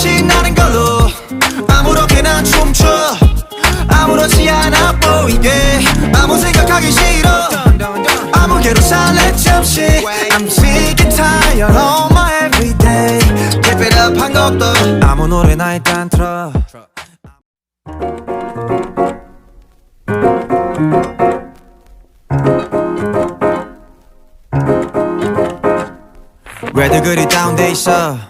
신나는 걸로. 아무렇게나 춤춰. 아무렇지 않아 보이게. 아무 생각하기 싫어. 아무개로 살래 잠시. I'm sick and tired of my everyday. Keep it up 한 곡도. 아무 노래나 일단 틀어. 왜들 그리 다운돼 있어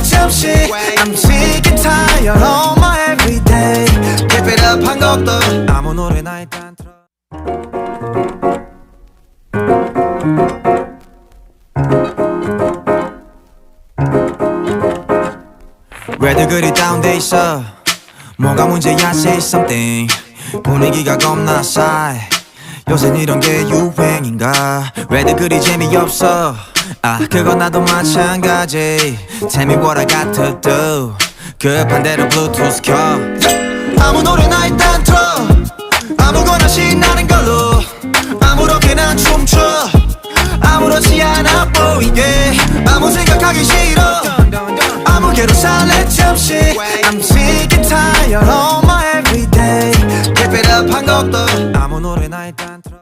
잠시 I'm sick and tired of my everyday. Keep it up 한 곡도. 아무 노래나 일단 틀어. 왜들 그리 다운돼 있어? 뭐가 문제야 say something. 분위기가 겁나 싸해. 요새 이런 게 유행인가? 왜들 그리 재미없어 아 그건 나도 마찬가지. Tell me what I got to do 급한 대로 블루투스 켜. 아무 노래나 일단 틀어. 아무거나 신나는 걸로. 아무렇게나 춤춰. 아무렇지 않아 보이게. 아무 생각하기 싫어. 아무개로 살래 잠시 I'm sick and tired of my everyday. Keep it up 한 곡도. 아무 노래나 일단 틀어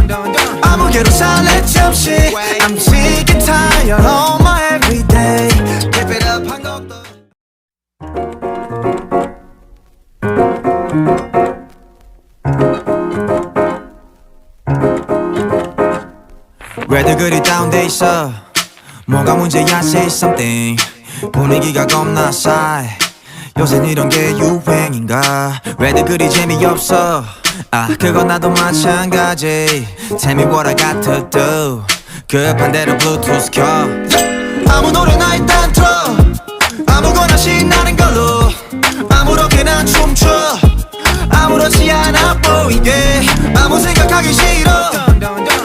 살래 잠시. I'm sick and tired of my everyday. Keep it up 한 곡도. 왜들 그리 다운돼 있어? 뭐가 문제야 say something. 분위기가 겁나 싸해. 요새 이런 게 유행인가? 왜들 그리 재미없어 아 그건 나도 마찬가지. Tell me what I got to do 급한 대로 블루투스 켜. 아무 노래나 일단 틀어. 아무거나 신나는 걸로. 아무렇게나 춤춰. 아무렇지 않아 보이게. 아무 생각하기 싫어.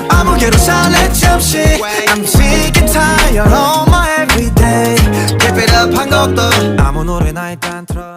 아무개로 살래 잠시 I'm sick and tired of my everyday. Keep it up 한 곡도. 아무 노래나 일단 틀어